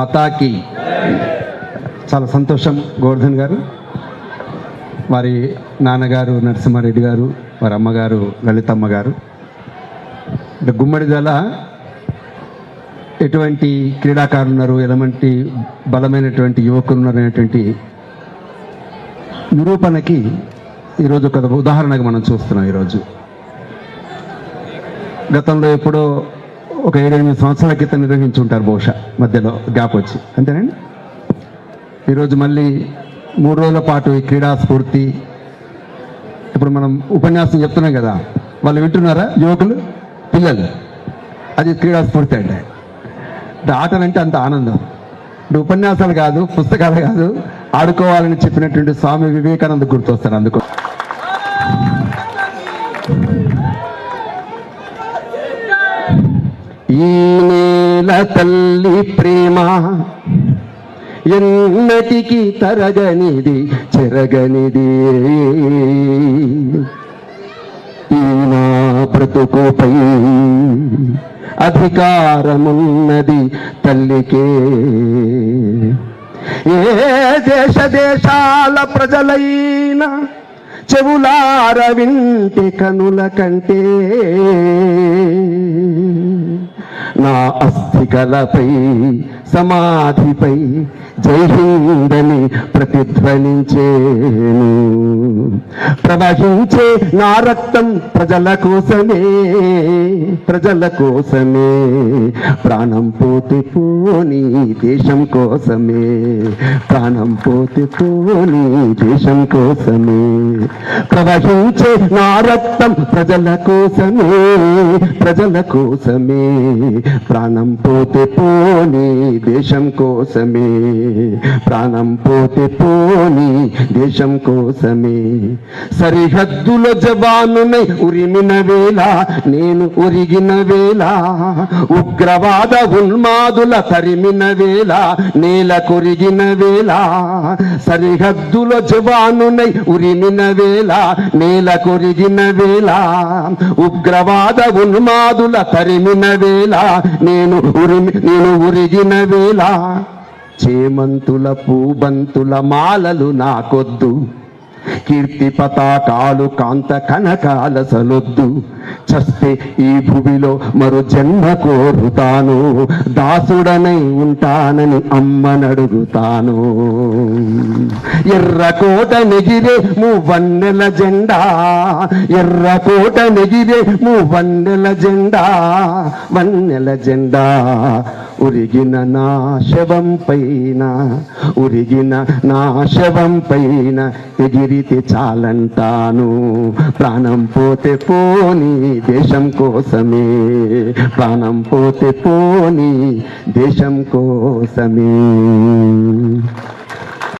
మాతాకి చాలా సంతోషం గోవర్ధన్ గారు. వారి నాన్నగారు నరసింహారెడ్డి గారు వారి అమ్మగారు లలితమ్మ గారు. అంటే గుమ్మడిదల ఎటువంటి క్రీడాకారులు ఉన్నారు? ఎలాంటి బలమైనటువంటి యువకులు ఉన్నారు అనేటువంటి నిరూపణకి ఈరోజు ఒక ఉదాహరణగా మనం చూస్తున్నాం ఈరోజు. గతంలో ఎప్పుడో ఒక ఏడెనిమిది సంవత్సరాల క్రితం నిర్వహించి ఉంటారు బహుశా మధ్యలో గ్యాప్ వచ్చి. అంతేనండి? ఈరోజు మళ్ళీ మూడు రోజుల పాటు ఈ క్రీడా స్ఫూర్తి. ఇప్పుడు మనం ఉపన్యాసం చెప్తున్నాం కదా వాళ్ళు వింటున్నారా యువకులు? పిల్లలు. అది క్రీడా స్ఫూర్తి అంటే. అంటే ఆటలంటే అంత ఆనందం. ఇప్పుడు ఉపన్యాసాలు కాదు పుస్తకాలు కాదు ఆడుకోవాలని చెప్పినటువంటి స్వామి వివేకానంద గుర్తొస్తారు అందుకు. ఈ నేల తల్లి ప్రేమ ఎన్నటికి తరగనిది చెరగనిది. ఈ నా బ్రతుకుపై అధికారమున్నది తల్లికే. ఏ దేశ దేశాల ప్రజలైనా చెవులార వింటి కనుల కంటే నా అస్థికలపై సమాధిపై జై హిందని ప్రతిధ్వనించేను. ప్రవహించే నా రక్తం ప్రజల కోసమే ప్రజల కోసమే. ప్రాణం పోతే పోని దేశం కోసమే. ప్రాణం పోతే పోని దేశం కోసమే. ప్రవహించే నా రక్తం ప్రజల కోసమే ప్రజల కోసమే. ప్రాణం పోతే పోని దేశం కోసమే. ప్రాణం పోతే పోని దేశం కోసమే. సరిహద్దుల జవానునై ఉరిమిన వేళ నేను ఉరిగిన వేళ. ఉగ్రవాద ఉన్మాదుల తరిమిన వేళ నేల కొరిగిన వేళ. సరిహద్దుల జవానునై ఉరిమిన వేళ నేల కొరిగిన వేళ. ఉగ్రవాద ఉన్మాదుల తరిమిన వేళ. నేను ఉరిమి నేను ఉరిగిన వేళ చేమంతుల పూబంతుల మాలలు నాకొద్దు. కీర్తి పతాకాలు కాంత కనకాల సలొద్దు. చస్తే ఈ భూమిలో మరో జన్మ కోరుతాను. దాసుడనై ఉంటానని అమ్మనడుగుతాను. ఎర్రకోట నెగిరే మూవన్నెల జెండా. ఎర్రకోట నెగిరే మూవన్నెల జెండా. వన్నెల జెండా ఉరిగిన నా శవం పైన. ఉరిగిన నా శవం పైన ఎగిరితే చాలంటాను. ప్రాణం పోతే పోనీ దేశం కోసమే ప్రాణం పోతే పోని దేశం కోసమే.